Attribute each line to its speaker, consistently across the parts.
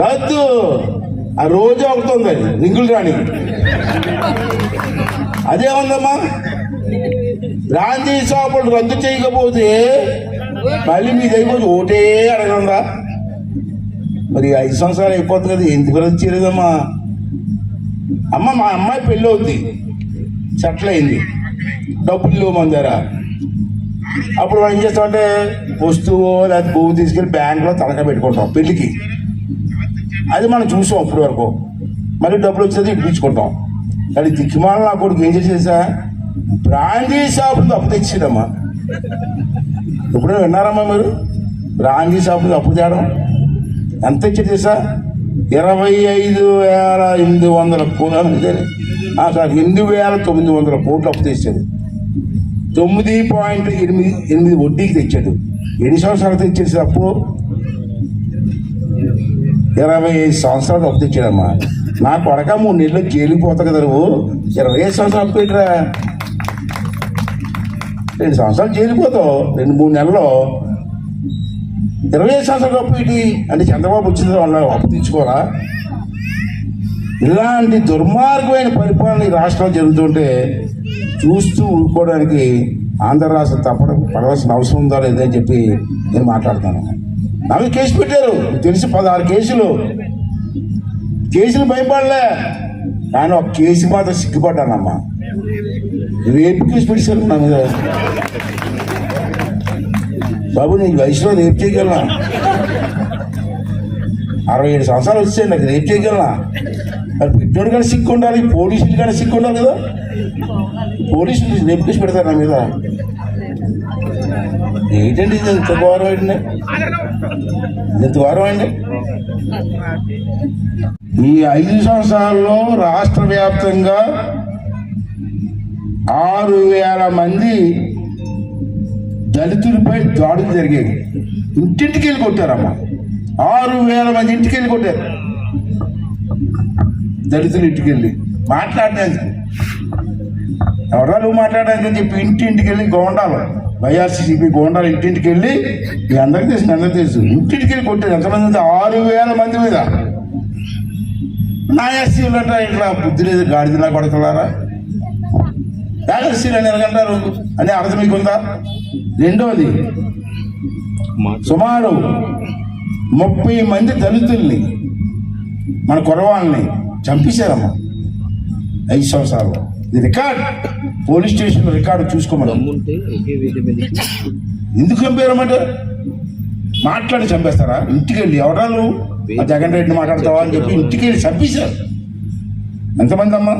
Speaker 1: రద్దు. ఆ రోజే అవుతుంది. అది రింగులు రాణి. అదే ఉందమ్మా గాంధీ షాపులు రద్దు చేయకపోతే మళ్ళీ మీ దగ్గర ఓటే అడగందా మరి ఐదు సంవత్సరాలు అయిపోతుంది కదా ఎందుకు రద్దు చేయలేదమ్మా? అమ్మ మా అమ్మాయి పెళ్ళి అవుద్ది. సెటిల్ డబ్బులు లేవు మన దగ్గర. అప్పుడు ఏం చేస్తామంటే వస్తువు లేదా భూమి తీసుకెళ్ళి బ్యాంకులో తనఖా పెట్టుకుంటాం పెళ్ళికి. అది మనం చూసాం అప్పటి వరకు. మళ్ళీ డబ్బులు వచ్చేది ఇప్పించుకుంటాం కానీ దిక్కుమాల నా కొడుకు ఏం చేసేసా? బ్రాండీ షాపు అప్పు తెచ్చాడమ్మా ఎప్పుడైనా విన్నారమ్మా మీరు? బ్రాండీ షాపు అప్పు తేడం. ఎంత తెచ్చి తెలుసా? ఇరవై ఐదు వేల ఎనిమిది వందల కోట్లు సార్ ఎనిమిది వేల తొమ్మిది వందల కోట్లు అప్పు తెచ్చాడు. తొమ్మిది పాయింట్ ఎనిమిది ఎనిమిది వడ్డీకి తెచ్చాడు. ఎన్ని సంవత్సరాలు తెచ్చేసి అప్పు? ఇరవై ఐదు సంవత్సరాలు అప్పు తెచ్చాడమ్మా. నా కొడక మూడు నెలలు జైలుకి పోతా కదా నువ్వు. ఇరవై ఐదు సంవత్సరాలు అప్పు పెట్టరా రెండు సంవత్సరాలు జైలు పోతావు రెండు మూడు నెలల్లో ఇరవై ఐదు సంవత్సరాలు అప్పు ఏంటి? అంటే చంద్రబాబు వచ్చిన వాళ్ళ అప్పు తీసుకోరా ఇలాంటి దుర్మార్గమైన పరిపాలన ఈ రాష్ట్రంలో జరుగుతుంటే చూస్తూ ఊరుకోవడానికి ఆంధ్ర రాష్ట్రం తప్పడం పడవలసిన అవసరం ఉందా లేదని చెప్పి నేను మాట్లాడతాను. నా కేసు పెట్టారు. తెలిసి పదహారు కేసులు. కేసులు భయపడలే. కానీ ఒక కేసు మాత్రం సిగ్గుపడ్డానమ్మా. రేపు కేసు పెట్టారు నా మీద. బాబు నీ వయసులో రేపు చేయగలనా? అరవై ఏడు సంవత్సరాలు వచ్చాయి నాకు రేపు చేయగలనా? మరి పెట్టినోడు కానీ సిక్కు ఉండాలి పోలీసులు కానీ సిక్కు ఉండాలి కదా. పోలీసులు రేపు కేసు పెడతారు నా మీద. ఏంటండి ఇది? ఇంత ఘోరం అండి ఇంత ఘోరం అండి ఈ ఐదు సంవత్సరాల్లో రాష్ట్ర వ్యాప్తంగా ఆరు వేల మంది దళితులపై దాడులు జరిగాయి. ఇంటింటికి వెళ్ళి కొట్టారమ్మా. ఆరు వేల మంది ఇంటికి వెళ్ళి కొట్టారు. దళితులు ఇంటికి వెళ్ళి. మాట్లాడడానికి. ఎవరాలు మాట్లాడడానికి చెప్పి ఇంటింటికి వెళ్ళి గోండాలు. వైఆర్సీసీపీ గోండాలు ఇంటింటికి వెళ్ళి మీ అందరికీ తెలుసు మీ అందరికీ తెలుసు ఇంటింటికి వెళ్ళి కొట్టారు. ఎంతమంది అంటే ఆరు వేల మంది మీద. నా ఎస్సీలు అంటే ఇట్లా బుద్ధి లేదు గాడిదలా కొడుతున్నారా ఎస్సీలు అని ఎలాగంటారు అనే అర్థం మీకు ఉందా రెండవది సుమారు ముప్పై మంది దళితుల్ని మన కురవాళ్ళని చంపేశారమ్మా ఐదు సంవత్సరాలు రికార్డ్. పోలీస్ స్టేషన్ రికార్డు చూసుకోమని. ఎందుకు చంపారన్నమాట మాట్లాడి చంపేస్తారా? ఇంటికి వెళ్ళి ఎవరా నువ్వు? ఆ జగన్ రెడ్డిని మాట్లాడతావా అని చెప్పి ఇంటికి వెళ్ళి చంపేశారు. ఎంతమంది అమ్మా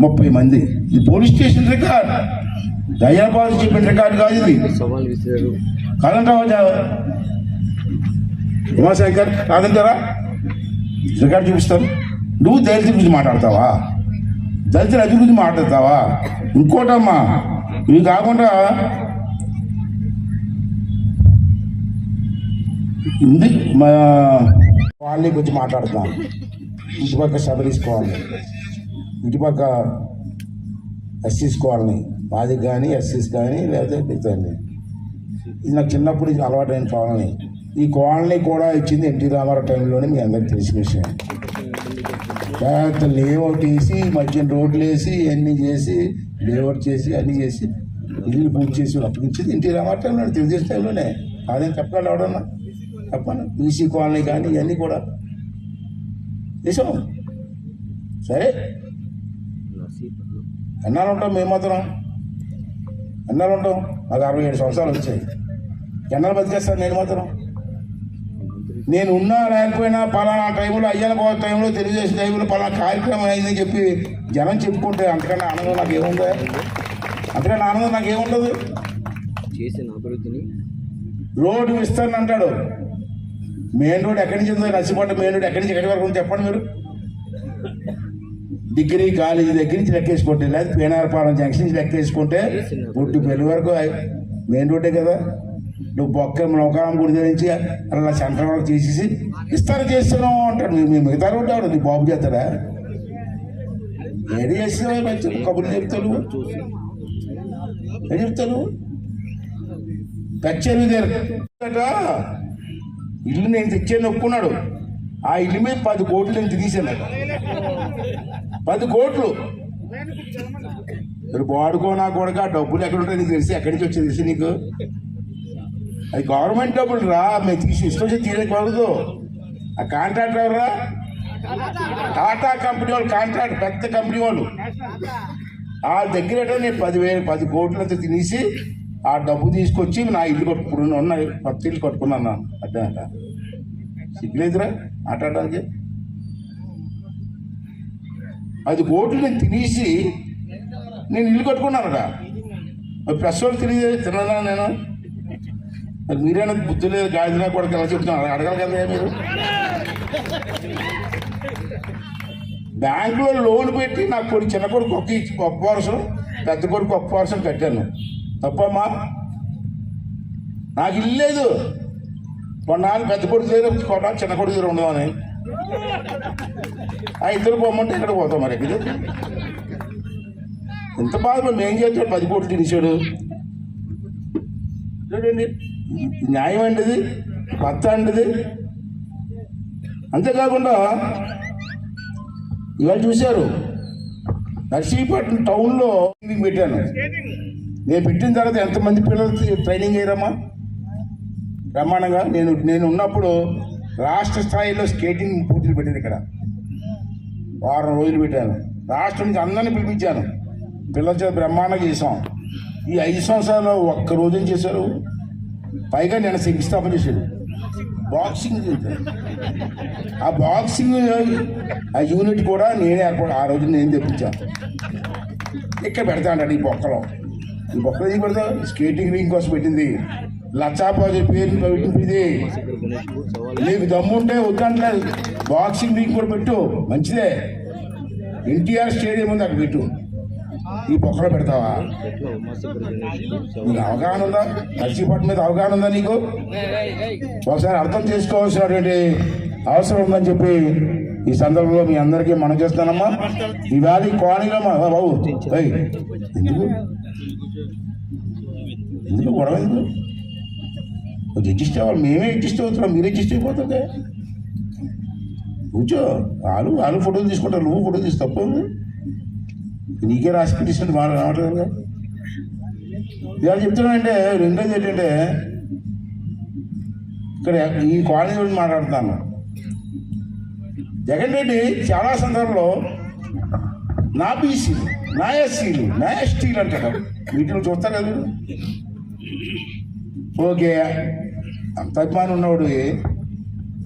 Speaker 1: ముప్పై మంది. ఇది పోలీస్ స్టేషన్ రికార్డ్. దయాబాబు చెప్పిన రికార్డు కాదు ఇది. కాదంటావా ఉమాశంకర్ కాదంటారా రికార్డు చూపిస్తాను. నువ్వు గురించి మాట్లాడతావా? దళితుల అభివృద్ధి గురించి మాట్లాడతావా? ఇంకోటమ్మా ఇవి కాకుండా ఇది మా వాళ్ళని గురించి మాట్లాడుతున్నాను ఇటుపక్క సబరీస్ కాలనీ ఇటుపక్క ఎస్సీస్ కాలనీ మాది కానీ ఎస్సీస్ కానీ లేకపోతే ఇది నాకు చిన్నప్పుడు ఇది అలవాటైన కాలనీ. ఈ కాలనీ కూడా ఇచ్చింది ఎన్టీ రామారావు టైంలోనే మీ అందరికి తెలిసిన విషయం. పెద్ద లేఅవుట్ వేసి మధ్యన రోడ్లు వేసి అన్నీ చేసి లేఅవుట్ చేసి అన్నీ చేసి ఇల్లు పూజ చేసి అప్పగించింది ఇంటి రామాటంలో టైంలో తెలుగుదేశం టైంలోనే అదేం చెప్పాలి ఎవడన్నా చెప్పండి బీసీ కాలనీ కానీ ఇవన్నీ కూడా. చేసాం. సరే. ఎన్నాళ్ళు ఉంటాం మేము మాత్రం? ఎన్నాళ్ళు ఉంటాం? నాకు అరవై ఏడు సంవత్సరాలు వచ్చాయి. ఎన్నాళ్ళు బతికేస్తాను నేను మాత్రం? నేను ఉన్నా లేకపోయినా పలానా టైంలో అయ్యన గోవ టైంలో తెలుగుదేశం టైంలో పలానా కార్యక్రమం అయిందని చెప్పి జనం చెప్పుకుంటే అంతకన్నా ఆనందం నాకు ఏముంది అంతకన్నా ఆనందం నాకు ఏముండదు
Speaker 2: చేసిన అభివృద్ధిని.
Speaker 1: రోడ్డు విస్తరణ అంటాడు. మెయిన్ రోడ్ ఎక్కడి నుంచి ఉందో నర్సిపట్ట మెయిన్ రోడ్ ఎక్కడి నుంచి ఎక్కడి వరకు ఉందో చెప్పండి మీరు. డిగ్రీ కాలేజీ దగ్గర నుంచి లెక్కేసుకుంటే లేదా పీనారపాలెం జంక్షన్ నుంచి లెక్కేసుకుంటే పుట్టి పెళ్ళి వరకు మెయిన్ రోడ్డే కదా. నువ్వు బొక్క నౌకారం గుడి నుంచి అలా సెంటర్ వరకు తీసేసి ఇస్తారు చేస్తున్నావు అంటాడు. మీ- మిగతా రోడ్డు ఎవడు నీ బాబు చేస్తాడా? ఏది చేస్తున్నావు మంచి కబుర్లు చెప్తాను ఏం చెప్తాను కచ్చేరి ఇల్లు నేను తెచ్చాను ఒప్పుకున్నాడు ఆ ఇల్లు మీద పది కోట్లు నేను తీసాను పది కోట్లు. వాడుకో నా కొడుకు? ఆ డబ్బులు ఎక్కడ ఉంటాయి నీకు తెలిసి ఎక్కడి నుంచి వచ్చేది తెలిసి నీకు? అది గవర్నమెంట్ డబ్బులు రా మేము తీసి ఇష్టం వచ్చి తీయకూడదు ఆ కాంట్రాక్టర్ ఎవరా టాటా కంపెనీ వాళ్ళు కాంట్రాక్ట్ పెద్ద కంపెనీ వాళ్ళు. ఆ దగ్గర నేను పదివేలు పది కోట్లతో తినేసి ఆ డబ్బు తీసుకొచ్చి నా ఇల్లు కట్టుకుని ఉన్న కొత్త ఇల్లు కట్టుకున్నాను అడ్డా అట్ట సిగ్గులేదురా ఆటాడడానికి పది కోట్లు నేను తినేసి నేను ఇల్లు కట్టుకున్నానట ప్రెస్ వాళ్ళు తిరిగి తినదా నేను? మరి మీరైనా బుద్ధి లేదు గాయత్రి కూడా ఎలా చెప్తున్నారు? అడగాలి కదా మీరు? బ్యాంకులో లోన్ పెట్టి నా కొడుకు చిన్న కొడుకు ఒక ఇచ్చి గొప్ప వర్షం పెద్ద కొడుకు ఒక్క వర్షం కట్టాను. తప్పమ్మా. నాకు ఇల్లు లేదు. కొన్నాళ్ళు పెద్ద కొడుకు దగ్గర కొన్నాళ్ళు చిన్న కొడుకు దగ్గర ఉండమని ఆ ఇద్దరు పోమంటే ఇక్కడ పోతాం మరి? ఇక్కడ ఎంత బాధ మేము ఏం చేస్తాడు పది కోట్లు తినేసాడు చూడండి. న్యాయం అండి ఇది కొత్త అండి ఇది అంతేకాకుండా ఇవాళ చూశారు నర్సీపట్నం టౌన్లో ట్రైనింగ్ పెట్టాను. నేను పెట్టిన తర్వాత ఎంతమంది పిల్లలు ట్రైనింగ్ అయ్యారమ్మా బ్రహ్మాండంగా నేను నేను ఉన్నప్పుడు రాష్ట్ర స్థాయిలో స్కేటింగ్ పోటీలు పెట్టాను ఇక్కడ. వారం రోజులు పెట్టాను. రాష్ట్రం నుంచి అందరిని పిలిపించాను. పిల్లల చేత బ్రహ్మాండంగా చేసాం ఈ ఐదు సంవత్సరాలు ఒక్క రోజు చేశారు? పైగా నేను శంకుస్థాపన చేశాడు బాక్సింగ్ ఆ బాక్సింగ్ ఆ యూనిట్ కూడా నేనే ఏర్పాటు ఆ రోజు నేను తెప్పించాను ఇక్కడ పెడతా అంటాడు ఈ బొక్కలో. ఈ బొక్కలో ఏం పెడతా స్కేటింగ్ రింగ్ కోసం పెట్టింది. లచ్చాపాజు పేరు పెట్టింది ఇది.
Speaker 2: ఇక్కడ గణేష్
Speaker 1: నీకు దమ్ముంటే వద్దంటే బాక్సింగ్ రింగ్ కూడా పెట్టు. మంచిదే. ఎన్టీఆర్ స్టేడియం ఉంది అక్కడ పెట్టు. ఈ బొక్కలో పెడతావా? నీకు అవగాహన ఉందా? నర్సీపట్నం మీద అవగాహన ఉందా నీకు? ఒకసారి అర్థం చేసుకోవాల్సినటువంటి అవసరం ఉందని చెప్పి ఈ సందర్భంలో మీ అందరికీ మనం చేస్తానమ్మా ఇవాళ ఈ కాలనీలో మా బాబు ఎందుకు? ఎందుకు గొడవ ఎందుకు? ఎడ్జిస్ట్ అవ్వాలి. మేమే ఎడ్జిస్ట్ అవుతున్నాం. మీరు ఎడ్జిస్ట్ అయిపోతుంది కూర్చో. వాళ్ళు వాళ్ళు ఫోటోలు తీసుకుంటారు. నువ్వు ఫోటో తీసి తప్పు నీకే రాసి పిటిషన్ మాట రావట్లేదు కదా? ఇవాళ చెప్తున్నానంటే రెండోది ఏంటంటే ఇక్కడ ఈ కాలనీ గురించి మాట్లాడుతాను జగన్ రెడ్డి చాలా సందర్భంలో నా బీసీలు నా ఎస్సీలు నా ఎస్టీలు అంటాడు. వీటిని చూస్తారు కదా ఓకే అంత అభిమానం ఉన్నవాడు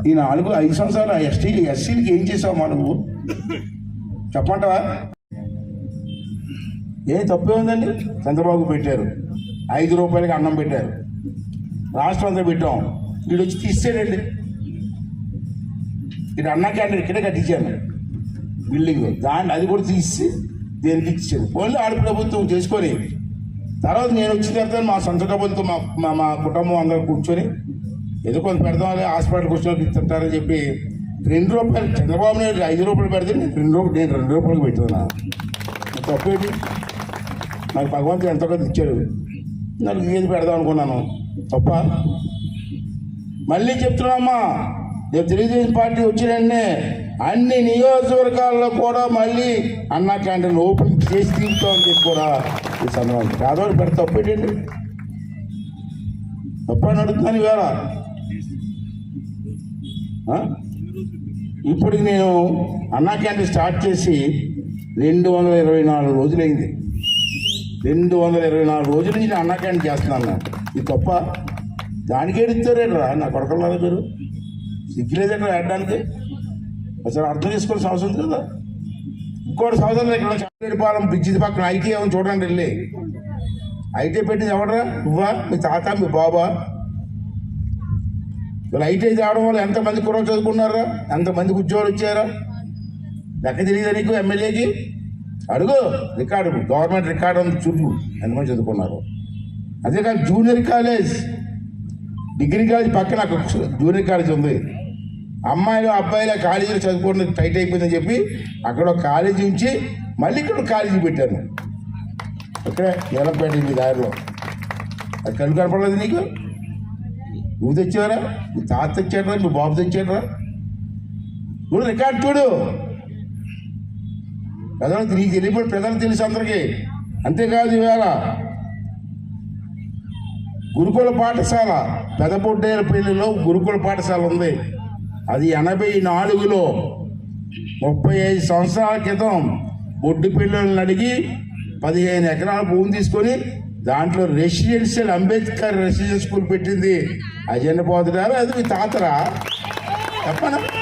Speaker 1: ఈ నాలుగు ఐదు సంవత్సరాలు ఎస్టీలు ఎస్సీలకి ఏం చేసావు మా నువ్వు? చెప్పమంటావా? ఏం తప్పే ఉందండి? చంద్రబాబు పెట్టారు. ఐదు రూపాయలకి అన్నం పెట్టారు. రాష్ట్రం అంతా పెట్టాం. వీడు వచ్చి తీసేయండి. ఇక్కడ అన్నా క్యాంటీన్ ఇక్కడే కట్టించాను బిల్డింగ్. దాన్ని అది కూడా తీసి దేనికి ఇచ్చాడు ఓన్లీ ఆడ ప్రభుత్వం చేసుకొని. తర్వాత నేను వచ్చిన తర్వాత మా సొంత డబ్బులతో మా మా- మా కుటుంబం అందరూ కూర్చొని ఏదో కొంత పెడదాం హాస్పిటల్కి వచ్చిన తింటారని చెప్పి రెండు రూపాయలు చంద్రబాబు నాయుడు ఐదు రూపాయలు పెడితే నేను రెండు రూపాయలు నేను రెండు రూపాయలు పెట్టుకున్నా తప్పేంటి? నాకు భగవంతుడు ఎంతో కొంత ఇచ్చాడు? నాకు గీత పెడదాం అనుకున్నాను. తప్ప? మళ్ళీ చెప్తున్నామ్మా రేపు తెలుగుదేశం పార్టీ వచ్చిన అన్ని నియోజకవర్గాల్లో కూడా మళ్ళీ అన్నా క్యాంటీన్ ఓపెన్ చేసి తీరుతామని చెప్పి కూడా ఈ సందర్భం. పేదవాడు పెద్ద తప్పేటండి తప్పని అడుగుతున్నాను ఇవాళ. ఇప్పుడు నేను అన్నా క్యాంటీన్ స్టార్ట్ చేసి రెండు వందల ఇరవై నాలుగు రోజులైంది. రెండు వందల ఇరవై నాలుగు రోజుల నుంచి నేను అన్నా క్యాంటీన్ చేస్తున్నాను నేను. ఇది తప్ప దానికి ఎడుతారేట్రా నా కొడకల్లారా మీరు? సిగ్గులేదట్రా ఆడడానికి అసలు అర్థం చేసుకోవాల్సిన అవసరం ఉంది కదా ఇంకోటి సంవత్సరం ఇక్కడ చాలేపాలెం బ్రిడ్జి పక్కన ఐటీ ఏమో చూడండి వెళ్ళి. ఐటీ పెట్టింది ఎవడరా? నువ్వా? మీ తాత? మీ బాబా? వీళ్ళు ఐటీ తేవడం వల్ల ఎంతమంది కుర్ర చదువుకున్నారా? ఎంతమందికి ఉద్యోగాలు ఇచ్చారా లెక్క తెలియదా నీకు ఎమ్మెల్యేకి అడుగు రికార్డు గవర్నమెంట్ రికార్డు ఉంది చూడు ఎంతమంది చదువుకున్నారు. అదే కాదు జూనియర్ కాలేజ్ డిగ్రీ కాలేజ్ పక్కన జూనియర్ కాలేజ్ ఉంది. అమ్మాయిలు అబ్బాయిలు కాలేజీలో చదువుకోవడం టైట్ అయిపోయిందని చెప్పి అక్కడ కాలేజీ ఉంచి మళ్ళీ ఇక్కడ కాలేజీ పెట్టాను ఇక్కడే ఎలపేట మీ దారిలో. అది కళ్ళు కనపడలేదు నీకు? నువ్వు తెచ్చావరా? మీ తాత తెచ్చాడరా? మీ బాబు తెచ్చాడరా? నువ్వు రికార్డు చూడు. ప్రజలకు నీకు వెళ్ళిపోయి ప్రజలకు తెలుసు అందరికీ. అంతేకాదు ఇవాళ గురుకుల పాఠశాల పెదపొడ్డేరపల్లిలో గురుకుల పాఠశాల ఉంది. అది ఎనభై నాలుగులో ముప్పై ఐదు సంవత్సరాల క్రితం బొడ్డు పిల్లలను అడిగి పదిహేను ఎకరాల భూమి తీసుకొని దాంట్లో రెసిడెన్షియల్ అంబేద్కర్ రెసిడెన్షియల్ స్కూల్ పెట్టింది. అజెండ పోతున్నారు అది మీ తాతరా? చెప్పనా?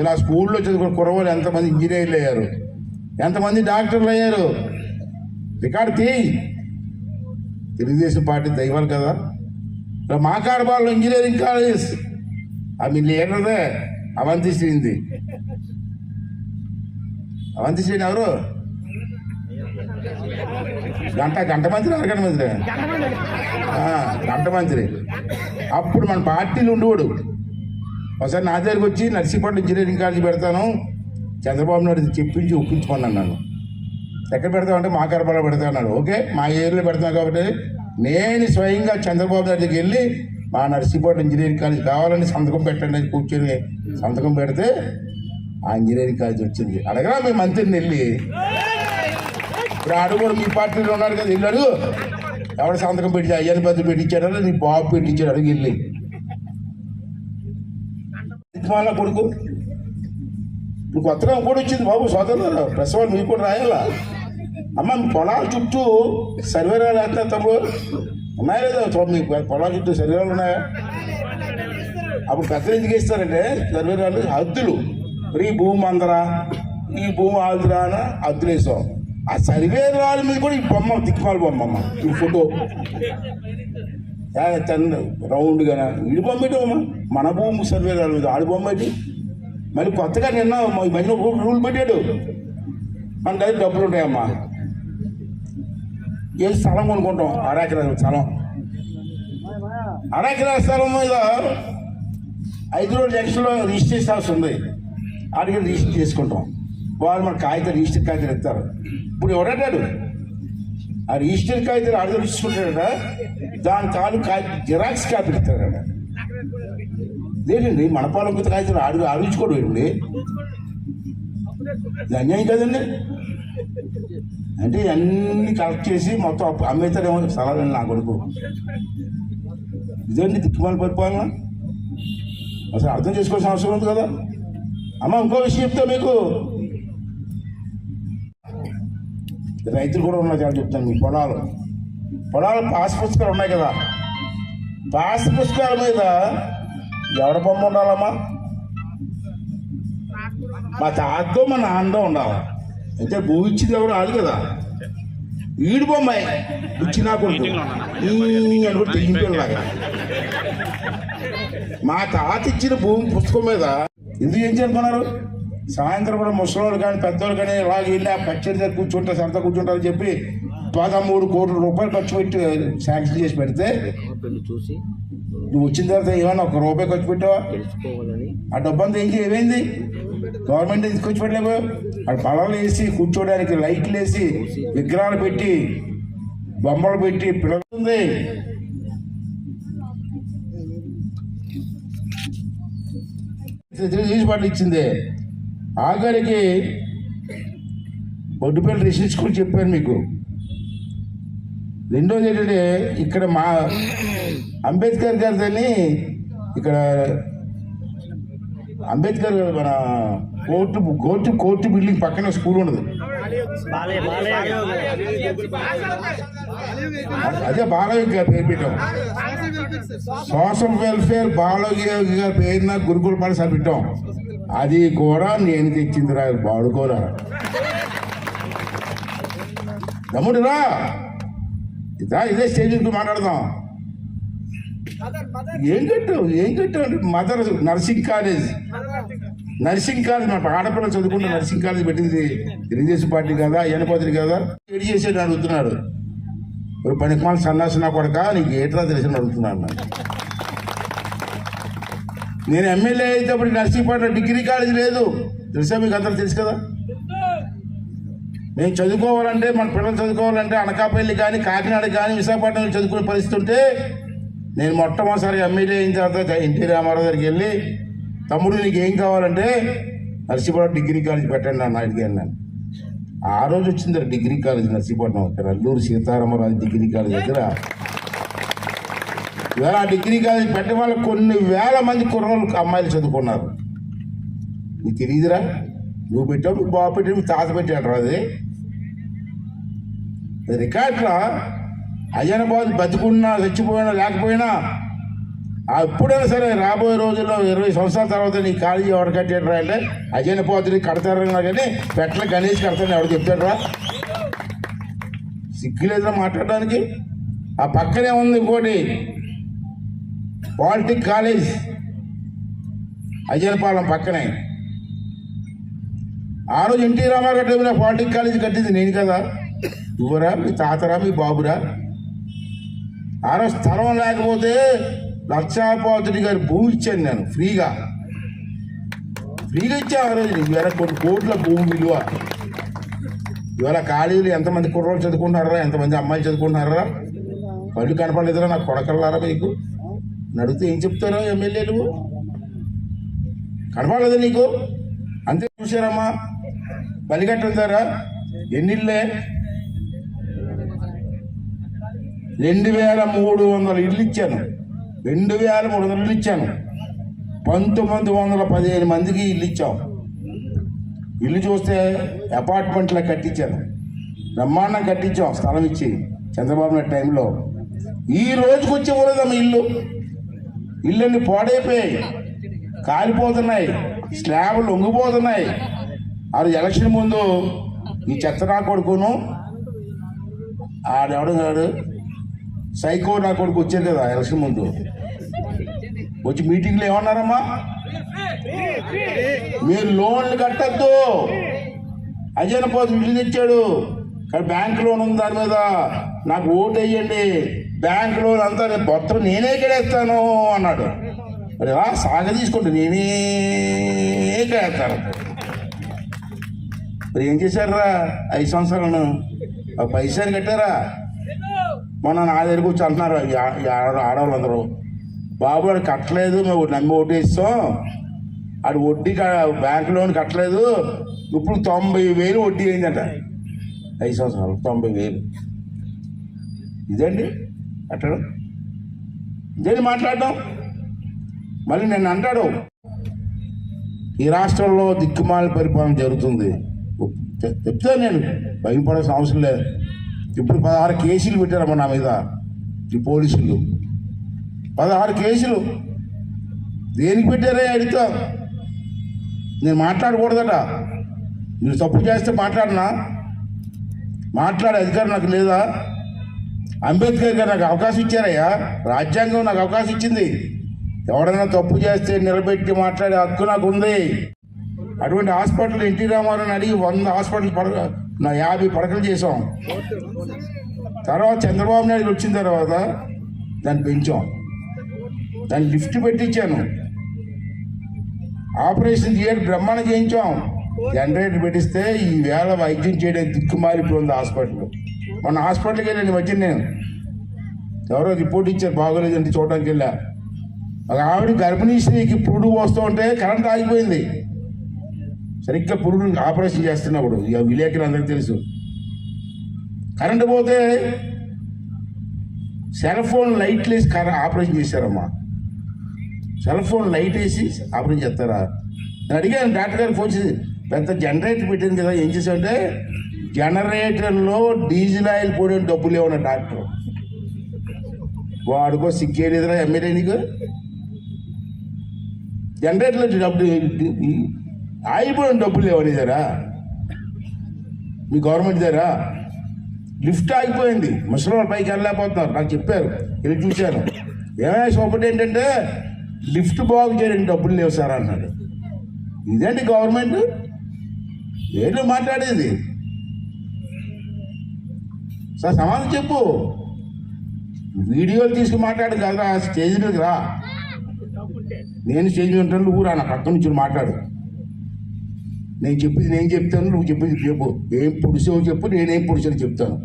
Speaker 1: ఇలా స్కూల్లో చదువుకున్న కురవాళ్ళు ఎంతమంది ఇంజనీర్లు అయ్యారు? ఎంతమంది డాక్టర్లు అయ్యారు? రికార్డు తీయి. తెలుగుదేశం పార్టీ దైవాలు కదా. ఇలా మా కార్బాల్లో ఇంజనీరింగ్ కాలేజ్ అవి మీ లీడర్దే అవంతి శ్రీంది అవంతి శ్రీని ఎవరు? గంట గంట మంత్రి అరగంట మంత్రి గంట మంత్రి అప్పుడు మన పార్టీలు ఉండేవాడు. ఒకసారి నా దగ్గరికి వచ్చి నర్సీపట్నం ఇంజనీరింగ్ కాలేజ్ పెడతాను. చంద్రబాబు నాయుడు చెప్పించి ఒప్పించుకున్నాను నన్ను ఎక్కడ పెడతామంటే మా కరపలో పెడతా అన్నాడు. ఓకే మా ఏరియాలో పెడతాం కాబట్టి నేను స్వయంగా చంద్రబాబు నాయుడు దగ్గరికి వెళ్ళి మా నర్సీపట్నం ఇంజనీరింగ్ కాలేజ్ కావాలని సంతకం పెట్టండి అని కూర్చొని సంతకం పెడితే ఆ ఇంజనీరింగ్ కాలేజ్ వచ్చింది. అడగరా మీ మంత్రిని వెళ్ళి? ఇప్పుడు ఆడు కూడా మీ పార్టీలో ఉన్నారు కదా వెళ్ళాడు అడుగు. ఎవడ సంతకం పెట్టి అయ్యని పెద్ద పెట్టించాడు నీ బాబు పెట్టించాడు అడుగు వెళ్ళి. దిక్కుమాల కొడుకు. ఇప్పుడు కొత్తగా కూడా వచ్చింది బాబు సోదరులు ప్రసవాలు మీకు కూడా రాయాలా? అమ్మ మీ పొలాల చుట్టూ సర్వేరాలు వేస్తా తమ్ముడు. ఉన్నాయా లేదా? చూడండి మీ పొలాల చుట్టూ సర్వేరాలు ఉన్నాయా? అప్పుడు పెద్దలు ఎందుకు ఇస్తారంటే సర్వేరాలు హద్దులు. మరి ఈ భూమి అందరా? ఈ భూమి ఆదురా అని హద్దులు వేసాం ఆ సర్వేరాల రాళ్ళ మీద కూడా ఈ బొమ్మ దిక్కుమాల బొమ్మ అమ్మ. ఈ ఫోటో. రౌండ్గా ఇడి బొమ్మ ఏంటి మన భూమి సర్వే రాళ్ళ ఆడి బొమ్మ ఏంటి మళ్ళీ కొత్తగా నిన్న మధ్యన రూల్ పెట్టాడు. మన దగ్గర డబ్బులు ఉంటాయమ్మా. ఏ స్థలం కొనుక్కుంటాం? అరెకరా స్థలం. అరెకరా స్థలం మీద ఐదు రోజులు ఎక్స్ట్రా రిజిస్ట్రేషన్ హౌస్ ఉంది. అడిగి రిజిస్టర్ చేసుకుంటాం. వాళ్ళు మన కాగితం రిజిస్టర్ కాగితం ఇస్తారు. ఇప్పుడు ఎవడంటాడు ఆ రిజిస్టర్ కాగితం అడిగి తీసుకుంటాడట దాని తాలూ కాగి జిరాక్స్ కాపీ ఇస్తాడట. లేదండి మన పాలన కొత్త కాగితాలు ఆడు ఆడించుకోవడం ఏంటి ఇది అన్యాయం కదండి. అంటే ఇవన్నీ కలెక్ట్ చేసి మొత్తం అమ్మేస్తారేమో అమ్మేతారేమో నా కొడుకు. ఇదేంటి తిక్కుమాల పరిపాలన? అసలు అర్థం చేసుకోవాల్సిన అవసరం ఉంది కదా. అమ్మ ఇంకో విషయం చెప్తా మీకు. రైతులు కూడా ఉన్నారు చాలా చెప్తాను మీ పొలాలు. పొలాలు పాస్ పుస్తకాలు ఉన్నాయి కదా. పాస్ పుస్తకాల మీద ఎవడ బొమ్మ ఉండాలమ్మా? మా తాతతో మా నాన్నతో ఉండాలి? అయితే భూమి ఇచ్చింది ఎవరు ఆడు కదా ఈడు బొమ్మాయి ఇచ్చిన కొడుకు. అనుకుంటే తెగింపేలాగా మా తాత ఇచ్చిన భూమి పుస్తకం మీద ఎందుకు ఏం చేరుకున్నారు? సాయంత్రం కూడా ముసలివాళ్ళు కానీ పెద్దవాళ్ళు కానీ ఇలాగ వెళ్ళి ఆ పచ్చడి దగ్గర కూర్చుంటారు సంత కూర్చుంటారని చెప్పి పదమూడు కోట్ల రూపాయలు ఖర్చు పెట్టి శాంక్షన్ చేసి పెడితే
Speaker 2: చూసి
Speaker 1: నువ్వు వచ్చిన తర్వాత ఏమన్నా ఒక రూపాయి ఖర్చు పెట్టావా? ఆ డబ్బంతా ఏం చే- ఏమైంది? గవర్నమెంట్ తీసుకొచ్చి పెట్టలేవు? అక్కడ బలాలు వేసి కూర్చోడానికి లైట్లు వేసి విగ్రహాలు పెట్టి బొమ్మలు పెట్టి పిల్లలుంది. తీసి పట్ల ఇచ్చింది. ఆఖరికి బొడ్డుపల్లి రిసీట్స్ కూడా చెప్పాను మీకు. రెండోది ఏంటంటే ఇక్కడ మా అంబేద్కర్ గారిదని ఇక్కడ అంబేద్కర్ మన కోర్టు కోర్టు కోర్టు బిల్డింగ్ పక్కన స్కూల్ ఉండదు అదే బాలయోగి గారు పేరు పెట్టాం. సోషల్ వెల్ఫేర్ బాలయోగి గారి పేరున గురుకుల పాఠశాల పెట్టాం. అది కూడా నేను తెచ్చింది రా వాడుకోరా. తమ్ముడు రా. ఇదా ఇదే స్టేజ్ మాట్లాడదాం. ఏం కట్టావు ఏం కట్టావు అంటే mother nursing college. Nursing college మన ఆడపిల్ల చదువుకుంటే నర్సింగ్ కాలేజ్ పెట్టింది. తెలుగుదేశం పార్టీ కదా ఎనపతిరి కదా. ఏడు చేసేది అడుగుతున్నాడు. ఇప్పుడు పనికిమాల సన్నాసి నా కొడక నీకు ఏట్రా తెలిసిన అడుగుతున్నాడు నాకు నేను ఎమ్మెల్యే అయితే అప్పుడు నర్సీపట్నం డిగ్రీ కాలేజ్ లేదు. తెలుసా మీకు అందరూ తెలుసు కదా? మేము చదువుకోవాలంటే మన పిల్లలు చదువుకోవాలంటే అనకాపల్లి కానీ కాకినాడ కానీ విశాఖపట్నం చదువుకునే పరిస్థితి ఉంటే నేను మొట్టమొదటిసారి ఎమ్మెల్యే అయిన తర్వాత ఎన్టీ రామారావు దగ్గరికి వెళ్ళి తమ్ముడు నీకు ఏం కావాలంటే నర్సీపట్నం డిగ్రీ కాలేజ్ పెట్టండి అన్న అడిగాను నేను. ఆ రోజు వచ్చింది డిగ్రీ కాలేజ్ నర్సీపట్నం అక్కడ అల్లూరు సీతారామరాజు డిగ్రీ కాలేజ్ దగ్గర. ఇవాళ ఆ డిగ్రీ కాలేజ్ పెట్టడం వల్ల కొన్ని వేల మంది కుర్రోళ్ళు అమ్మాయిలు చదువుకున్నారు. నీకు తెలియదురా నువ్వు పెట్టావు మీ బాబు పెట్టావు తాత పెట్టాడు అది. రికార్డులా అయ్యనబాద్ బతుకున్నా చచ్చిపోయినా లేకపోయినా ఎప్పుడైనా సరే రాబోయే రోజుల్లో ఇరవై సంవత్సరాల తర్వాత నీ కాలేజీ ఎవరు కట్టాడు అంటే? అజయన పోతుని కడతారన్నా కానీ పెట్ల గణేష్ కడతారని ఎవరు చెప్తాడు రా సిగ్గులేదురా మాట్లాడడానికి? ఆ పక్కనే ఉంది ఇంకోటి. Politic college. అజయనపాలెం పక్కనే. ఆ రోజు ఎన్టీ రామారావు టైంలో పాలిటిక్ కాలేజ్ కట్టింది నేను కదా. నువ్వురా మీ తాతరా మీ బాబురా? ఆరో స్థలం లేకపోతే లక్షాపాతుడి గారి భూమి ఇచ్చాను నేను ఫ్రీగా. ఫ్రీగా ఇచ్చా ఆ రోజు. ఇవాళ కొన్ని కోట్ల భూమి విలువ. ఇవాళ కాలేజీలు ఎంతమంది కుర్రోళ్ళు చదువుకుంటున్నారా? ఎంతమంది అమ్మాయిలు చదువుకుంటున్నారా? పళ్ళు కనపడలేదురా నాకు కొడకల్లారా మీకు? నడిగితే ఏం చెప్తారా ఎమ్మెల్యేలు కనపడలేదు నీకు? అంతే చూసారమ్మా బలిగట్టుందారా ఎన్నిళ్ళే? రెండు వేల మూడు వందల ఇల్లు ఇచ్చాను. రెండు వేల మూడు వందల ఇళ్ళు ఇచ్చాను. పంతొమ్మిది వందల పదిహేను మందికి ఇల్లు ఇచ్చాం. ఇల్లు చూస్తే అపార్ట్మెంట్లో కట్టించాను. బ్రహ్మాండం కట్టించాం స్థలం ఇచ్చి చంద్రబాబు నాయుడు టైంలో. ఈ రోజుకి వచ్చి పోలేదమ్మ ఇల్లు? ఇళ్ళన్ని పాడైపోయాయి. కాలిపోతున్నాయి. స్లాబ్లు లొంగిపోతున్నాయి. ఆ ఎలక్షన్ ముందు ఈ చెత్త నా కొడుకును ఆడెవడం కాడు? సైకో నా కొడుకు వచ్చాడు కదా ఎలక్షన్ ముందు. వచ్చి మీటింగ్లో ఏమన్నారమ్మా? మీరు లోన్లు కట్టద్దు. అజయన పోతు ఇల్లు తెచ్చాడు. కానీ బ్యాంక్ లోన్ ఉంది దాని మీద. నాకు ఓటు వేయండి. బ్యాంక్ లోన్ అంతా రేపు మొత్తం నేనే కడేస్తాను అన్నాడు. మరి ఆ సాగ తీసుకుంటే నేనే కడేస్తాను మరి ఏం చేశారా ఐదు సంవత్సరాలను. ఆ పైసలు కట్టారా? మొన్న నా దగ్గర కూర్చో అంటున్నారు ఆడవాళ్ళు అందరూ ఆడ- బాబు వాడు కట్టలేదు మేము నమ్మి ఓటేస్తాం ఆడు వడ్డీ క- బ్యాంక్ లోన్ కట్టలేదు. ఇప్పుడు తొంభై వేలు వడ్డీ అయిందంట. ఐదు సంవత్సరాలు తొంభై వేలు. ఇదండి కట్టడం? ఇదేంటి మాట్లాడడం? మళ్ళీ నేను అంటాడు ఈ రాష్ట్రంలో దిక్కుమాల పరిపాలన జరుగుతుంది. చెప్తాను నేను భయపడాల్సిన అవసరం లేదు. ఇప్పుడు పదహారు కేసులు పెట్టారమ్మ నా మీద ఈ పోలీసులు. పదహారు కేసులు. దేనికి పెట్టారే అడుగుతా నేను మాట్లాడకూడదట. మీరు తప్పు చేస్తే మాట్లాడినా? మాట్లాడే అధికారం నాకు లేదా? అంబేద్కర్ గారు నాకు అవకాశం ఇచ్చారయ్యా. రాజ్యాంగం నాకు అవకాశం ఇచ్చింది. ఎవడైనా తప్పు చేస్తే నిలబెట్టి మాట్లాడే హక్కు నాకు ఉంది. అటువంటి హాస్పిటల్ ఎన్టీ రామారావు అడిగి వంద హాస్పిటల్ పడగా నా యాభై పడకలు చేసాం తర్వాత చంద్రబాబు నాయుడు వచ్చిన తర్వాత దాన్ని పెంచాం. దాన్ని లిఫ్ట్ పెట్టించాను. ఆపరేషన్ థియేటర్ బ్రహ్మాండం చేయించాం. జనరేటర్ పెట్టిస్తే ఈ వేళ వైద్యం చేయడానికి దిక్కుమారిపోయింది హాస్పిటల్. మొన్న హాస్పిటల్కి వెళ్ళాను ఈ మధ్య నేను. ఎవరో రిపోర్ట్ ఇచ్చారు బాగోలేదంటే చూడడానికి వెళ్ళా. ఒక ఆవిడ గర్భిణీ స్త్రీకి పురుడు వస్తూ ఉంటే కరెంట్ ఆగిపోయింది. సరిగ్గా పురుడు ఆపరేషన్ చేస్తున్నప్పుడు ఇక విలేకరు అందరికి తెలుసు. కరెంటు పోతే సెల్ ఫోన్ లైట్లు వేసి ఆపరేషన్ చేశారమ్మా. సెల్ ఫోన్ లైట్ వేసి ఆపరేషన్ చేస్తారా? నేను అడిగాను డాక్టర్ గారికి ఫోన్ చేసి పెద్ద జనరేటర్ పెట్టింది కదా ఏం చేశామంటే జనరేటర్లో డీజిల్ ఆయిల్ పోయే డబ్బులు లేవన్న డాక్టర్. వాడుకో సిగ్గేలేదురా ఎమ్మెల్యే నీకు? జనరేటర్లో డబ్బులు ఆగిపోయిన డబ్బులు లేవని దారా మీ గవర్నమెంట్ దగ్గర? లిఫ్ట్ ఆగిపోయింది. ముసలి వాళ్ళ పైకి వెళ్ళలేకపోతున్నారు. నాకు చెప్పారు. వెళ్ళి చూశాను. ఏమైనా సూపర్ ఏంటంటే లిఫ్ట్ బాగు చేయడానికి డబ్బులు లేవు సార్ అన్నాడు. ఇదేంటి గవర్నమెంట్ ఏంటో మాట్లాడేది? సార్ సమాధానం చెప్పు. వీడియోలు తీసుకుని మాట్లాడు కదా స్టేజ్ మీదకి రా. నేను స్టేజ్ మీద ఉంటాను నువ్వు రా నా పక్క నుంచి మాట్లాడు. నేను చెప్పింది నేను చెప్తాను నువ్వు చెప్పింది చెప్పు. ఏం పురుషో చెప్పు నేనేం పురుషని చెప్తాను.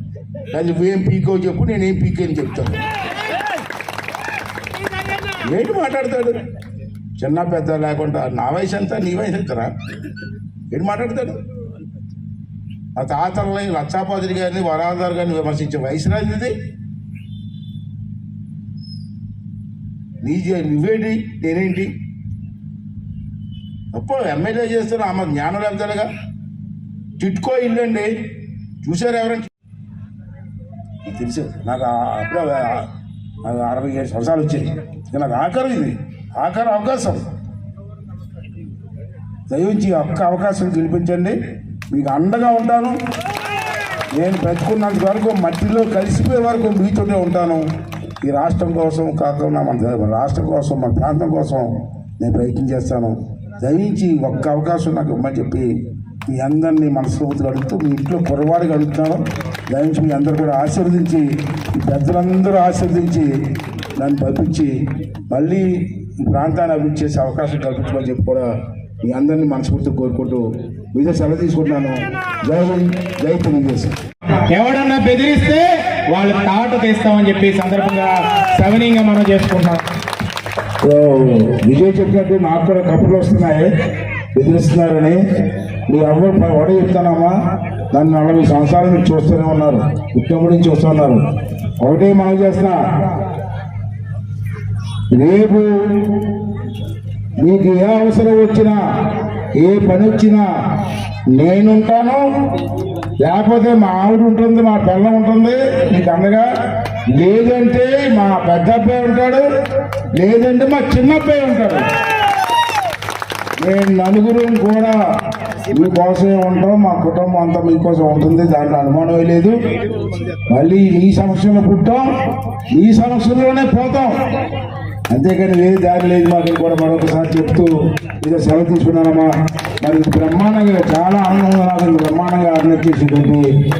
Speaker 1: కానీ నువ్వేం పీకో చెప్పు నేనేం పీకో అని చెప్తాను. ఏంటి మాట్లాడతాడు? చిన్న పెద్ద లేకుండా నా వయసు ఎంత నీ వయసు ఎంతరా ఏంటి మాట్లాడతాడు? ఆ తాతలని లచ్చాపాదిరి గారిని వరాదారు గారిని విమర్శించే వయసు రాదు నీ నువ్వేంటి? నేనేంటి? అప్పుడు ఎమ్మెల్యే చేస్తున్నా ఆమె జ్ఞానం లేదలుగా చిట్కో ఇల్లు అండి చూసారు ఎవరైనా? తెలుసు. నాకు అప్పుడే నాకు అరవై ఏడు సంవత్సరాలు వచ్చాయి. ఇక నాకు ఆఖరు ఇది. ఆఖరు అవకాశం. దయించి ఒక్క అవకాశం గెలిపించండి. మీకు అండగా ఉంటాను. నేను బ్రతుకున్నంత వరకు మట్టిలో కలిసిపోయే వరకు మీతోనే ఉంటాను. ఈ రాష్ట్రం కోసం కాకుండా మన రాష్ట్రం కోసం మన ప్రాంతం కోసం నేను ప్రయత్నం చేస్తాను. దయించి ఒక్క అవకాశం నాకు ఇవ్వమని చెప్పి మీ అందరినీ మనస్ఫూర్తిగా అడుగుతూ మీ ఇంట్లో కుర్రవాడిగా అడుగుతున్నాను. దయించి మీ అందరూ కూడా ఆశీర్వదించి పెద్దలందరూ ఆశీర్వదించి నన్ను పంపించి మళ్ళీ ఈ ప్రాంతాన్ని అభివృద్ధి చేసే అవకాశం కల్పించమని చెప్పి కూడా మీ అందరినీ మనస్ఫూర్తిగా కోరుకుంటూ మీతో సెలవు తీసుకుంటున్నాను. జై హింద్ జై తెలుగుదేశం.
Speaker 3: ఎవడన్నా బెదిరిస్తే వాళ్ళ తాట తీస్తామని చెప్పి సందర్భంగా సవనీయంగా మనం చేసుకుంటున్నాం.
Speaker 1: సో విజయ్ చెప్పినట్టు నాకు కూడా కప్పులు వస్తున్నాయి. బెదిరిస్తున్నారని. మీ అవ్వ వడ చెప్తానమ్మా. దాన్ని నలభై సంవత్సరాలు మీరు చూస్తూనే ఉన్నారు. ఉత్తముడి నుంచి చూస్తున్నారు ఒకటే మనం చేస్తున్నా రేపు మీకు ఏ అవసరం వచ్చినా ఏ పని వచ్చినా నేనుంటాను. లేకపోతే మా ఆవిడ ఉంటుంది మా పిల్ల ఉంటుంది. మీకు అందగా లేదంటే మా పెద్ద అబ్బాయి ఉంటాడు. లేదంటే మా చిన్న ఉంటాడు. నేను నలుగురు కూడా మీకోసమే ఉంటాం మా కుటుంబం అంతా మీకోసం ఉంటుంది దాంట్లో అనుమానమే లేదు. మళ్ళీ ఈ సమస్యలో పుట్టాం ఈ సమస్యలోనే పోతాం. అంతేకాని ఏ దారి లేదు మాకు కూడా మరొకసారి చెప్తూ ఇదో సెలవు తీసుకున్నానమ్మా మరి బ్రహ్మాండంగా చాలా ఆనందంగా నాకు బ్రహ్మాండంగా ఆర్గనైజ్ చేసేటువంటి